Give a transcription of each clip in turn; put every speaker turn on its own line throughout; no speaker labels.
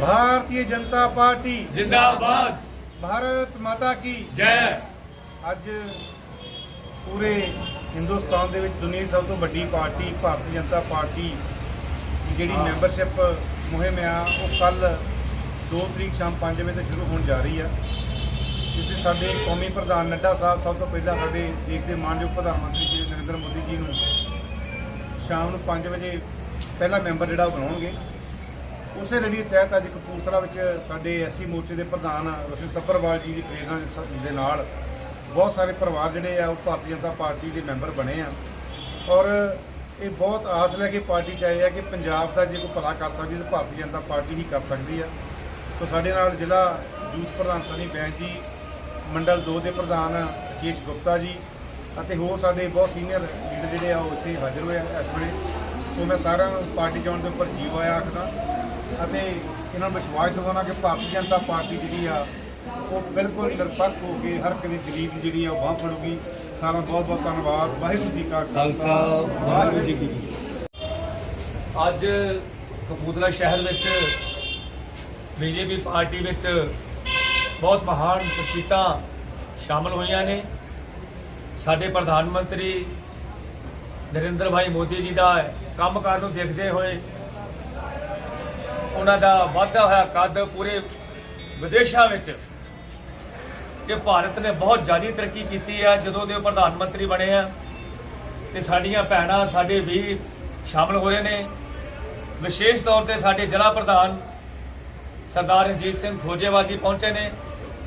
Bharatiya Janata party.
ਜਿੰਦਾਬਾਦ।
ਭਾਰਤ ਮਾਤਾ ਕੀ
ਜੈ।
ਅੱਜ ਪੂਰੇ ਹਿੰਦੁਸਤਾਨ ਦੇ ਵਿੱਚ ਦੁਨੀਆ ਦੀ ਸਭ ਤੋਂ ਵੱਡੀ ਪਾਰਟੀ ਭਾਰਤੀ ਜਨਤਾ ਪਾਰਟੀ ਦੀ ਜਿਹੜੀ ਮੈਂਬਰਸ਼ਿਪ ਮੁਹਿੰਮ ਆ ਉਹ ਕੱਲ 2 ਤਰੀਕ ਸ਼ਾਮ 5 ਵਜੇ ਤੋਂ ਸ਼ੁਰੂ ਹੋਣ ਜਾ ਰਹੀ ਆ। ਜਿਸ ਸਾਡੇ ਕੌਮੀ ਪ੍ਰਧਾਨ ਨੱਡਾ ਸਾਹਿਬ ਸਭ ਤੋਂ ਪਹਿਲਾਂ ਸਾਡੇ ਦੇਸ਼ ਦੇ ਮਾਨਯੋਗ ਪ੍ਰਧਾਨ ਮੰਤਰੀ ਜੀ ਨਰਿੰਦਰ ਮੋਦੀ ਜੀ ਨੂੰ ਸ਼ਾਮ ਨੂੰ 5 ਵਜੇ ਪਹਿਲਾ ਮੈਂਬਰ ਜਿਹੜਾ ਉਹ ਬਣਾਉਣਗੇ। ਉਸੇ ਲੜੀ ਦੇ ਤਹਿਤ ਅੱਜ ਕਪੂਰਥਲਾ ਵਿੱਚ ਸਾਡੇ ਐਸਸੀ ਮੋਰਚੇ ਦੇ ਪ੍ਰਧਾਨ ਰੋਸ਼ਨ ਸੱਭਰਵਾਲ ਜੀ ਦੀ ਪ੍ਰੇਰਣਾ ਦੇ ਸ- ਦੇ ਨਾਲ ਬਹੁਤ ਸਾਰੇ ਪਰਿਵਾਰ ਜਿਹੜੇ ਆ, ਉਹ ਭਾਰਤੀ ਜਨਤਾ ਪਾਰਟੀ ਦੇ ਮੈਂਬਰ ਬਣੇ ਆ। ਔਰ ਇਹ ਬਹੁਤ ਆਸ ਲੈ ਕੇ ਪਾਰਟੀ 'ਚ ਆਏ ਆ ਕਿ ਪੰਜਾਬ ਦਾ ਜੇ ਕੋਈ ਭਲਾ ਕਰ ਸਕਦੀ ਤਾਂ ਭਾਰਤੀ ਜਨਤਾ ਪਾਰਟੀ ਹੀ ਕਰ ਸਕਦੀ ਆ। ਤਾਂ ਸਾਡੇ ਨਾਲ ਜ਼ਿਲ੍ਹਾ ਯੂਥ ਪ੍ਰਧਾਨ ਸਨੀ ਬੈਂਸ ਜੀ, ਮੰਡਲ 2 ਦੇ ਪ੍ਰਧਾਨ ਕੇਸ਼ ਗੁਪਤਾ ਜੀ ਅਤੇ ਹੋਰ ਸਾਡੇ ਬਹੁਤ ਸੀਨੀਅਰ ਲੀਡਰ ਜਿਹੜੇ ਆ, ਉਹ ਇੱਥੇ ਹਾਜ਼ਰ ਹੋਏ ਆ ਇਸ ਵੇਲੇ। ਤੋਂ ਮੈਂ ਸਾਰਿਆਂ ਨੂੰ ਪਾਰਟੀ ਜਾਣ ਦੇ ਉੱਪਰ ਜੀਵ ਆਇਆ ਆਖਦਾ। ਅਤੇ ਇਹਨਾਂ ਨੂੰ ਵਿਸ਼ਵਾਸ ਦਿਵਾਉਣਾ ਕਿ ਭਾਰਤੀ ਜਨਤਾ ਪਾਰਟੀ ਜਿਹੜੀ ਆ, ਉਹ ਬਿਲਕੁਲ ਨਿਰਪੱਖ ਹੋ ਕੇ ਹਰ ਕਿਸੇ ਗਰੀਬ ਦੀ ਜਿਹੜੀ ਆ, ਉਹ ਬਾਂਹ ਫੜੂਗੀ। ਸਾਰਾ ਬਹੁਤ ਬਹੁਤ ਧੰਨਵਾਦ। ਵਾਹਿਗੁਰੂ ਜੀ ਕਾ ਖਾਲਸਾ। ਵਾਹਿਗੁਰੂ ਜੀ ਕੀ ਫਤਿਹ।
ਅੱਜ ਕਪੂਰਥਲਾ ਸ਼ਹਿਰ ਵਿੱਚ ਬੀਜੇਪੀ ਪਾਰਟੀ ਵਿੱਚ ਬਹੁਤ ਮਹਾਨ ਸ਼ਖਸੀਅਤਾਂ ਸ਼ਾਮਲ ਹੋਈਆਂ ਨੇ। ਸਾਡੇ ਪ੍ਰਧਾਨ ਮੰਤਰੀ ਨਰਿੰਦਰ ਭਾਈ ਮੋਦੀ ਜੀ ਦਾ ਕੰਮਕਾਰ ਨੂੰ ਦੇਖਦੇ ਹੋਏ ਉਹਨਾਂ ਦਾ ਵਾਧਾ ਹੋਇਆ ਕੱਦ ਪੂਰੇ ਵਿਦੇਸ਼ਾਂ ਵਿੱਚ ਕਿ ਭਾਰਤ ਨੇ ਬਹੁਤ ਜ਼ਿਆਦਾ ਤਰੱਕੀ ਕੀਤੀ ਹੈ। ਜਦੋਂ ਦੇ ਉਹ ਪ੍ਰਧਾਨ ਮੰਤਰੀ ਬਣੇ ਆ ਤੇ ਸਾਡੀਆਂ ਭੈਣਾਂ, ਸਾਡੇ ਵੀਰ ਸ਼ਾਮਲ ਹੋ ਰਹੇ ਨੇ। ਵਿਸ਼ੇਸ਼ ਤੌਰ ਤੇ ਸਾਡੇ ਜ਼ਿਲ੍ਹਾ ਪ੍ਰਧਾਨ ਸਰਦਾਰ ਰਣਜੀਤ ਸਿੰਘ ਖੋਜੇਵਾਲ ਜੀ ਪਹੁੰਚੇ ਨੇ,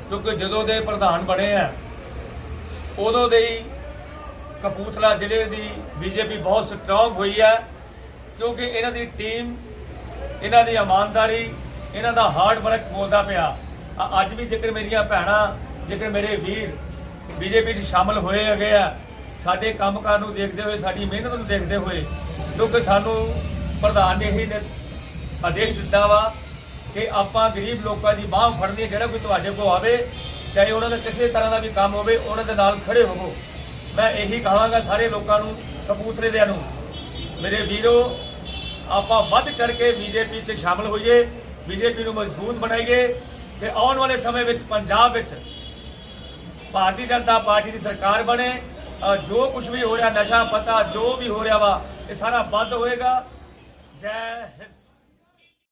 ਕਿਉਂਕਿ ਜਦੋਂ ਦੇ ਪ੍ਰਧਾਨ ਬਣੇ ਆ, ਉਦੋਂ ਦੇ ਹੀ ਕਪੂਰਥਲਾ ਜ਼ਿਲ੍ਹੇ ਦੀ ਬੀਜੇਪੀ ਬਹੁਤ ਸਟਰੋਂਗ ਹੋਈ ਹੈ, ਕਿਉਂਕਿ ਇਹਨਾਂ ਦੀ ਟੀਮ ਇਹਨਾਂ ਦੀ ਇਮਾਨਦਾਰੀ, ਇਹਨਾਂ ਦਾ ਹਾਰਡ ਵਰਕ ਬੋਲਦਾ ਪਿਆ। ਅੱਜ ਵੀ ਜੇਕਰ ਮੇਰੀਆਂ ਭੈਣਾਂ, ਜੇਕਰ ਮੇਰੇ ਵੀਰ ਬੀਜੇਪੀ 'ਚ ਸ਼ਾਮਲ ਹੋਏ ਹੈਗੇ ਆ, ਸਾਡੇ ਕੰਮਕਾਰ ਨੂੰ ਦੇਖਦੇ ਹੋਏ, ਸਾਡੀ ਮਿਹਨਤ ਨੂੰ ਦੇਖਦੇ ਹੋਏ, ਕਿਉਂਕਿ ਸਾਨੂੰ ਪ੍ਰਧਾਨ ਨੇ ਹੀ ਆਦੇਸ਼ ਦਿੱਤਾ ਵਾ ਕਿ ਆਪਾਂ ਗਰੀਬ ਲੋਕਾਂ ਦੀ ਬਾਹ ਫੜਨੀ ਜਿਹੜਾ ਕੋਈ ਤੁਹਾਡੇ ਕੋਲ ਆਵੇ, ਚਾਹੇ ਉਹਨਾਂ ਦਾ ਕਿਸੇ ਤਰ੍ਹਾਂ ਦਾ ਵੀ ਕੰਮ ਹੋਵੇ, ਉਹਨਾਂ ਦੇ ਨਾਲ ਖੜੇ ਹੋਵੋ। ਮੈਂ ਇਹੀ ਕਹਾਂਗਾ ਸਾਰੇ ਲੋਕਾਂ ਨੂੰ, ਕਪੂਰਥਲੇ ਦਿਆਂ ਨੂੰ। ਮੇਰੇ ਵੀਰੋ ਆਪਾਂ ਵੱਧ ਚੜ ਕੇ ਬੀਜੇਪੀ 'ਚ ਸ਼ਾਮਲ ਹੋਈਏ, ਬੀਜੇਪੀ ਨੂੰ ਮਜ਼ਬੂਤ ਬਣਾਈਏ ਤੇ ਆਉਣ ਵਾਲੇ ਸਮੇਂ ਵਿੱਚ ਪੰਜਾਬ ਵਿੱਚ ਭਾਰਤੀ ਜਨਤਾ ਪਾਰਟੀ ਦੀ ਸਰਕਾਰ ਬਣੇ ਜੋ ਕੁਝ ਵੀ ਹੋ ਰਿਹਾ, ਨਸ਼ਾ, ਪਤਾ, ਜੋ ਵੀ ਹੋ ਰਿਹਾ ਵਾ, ਇਹ ਸਾਰਾ ਬੰਦ ਹੋਏਗਾ। ਜੈ ਹਿੰਦ।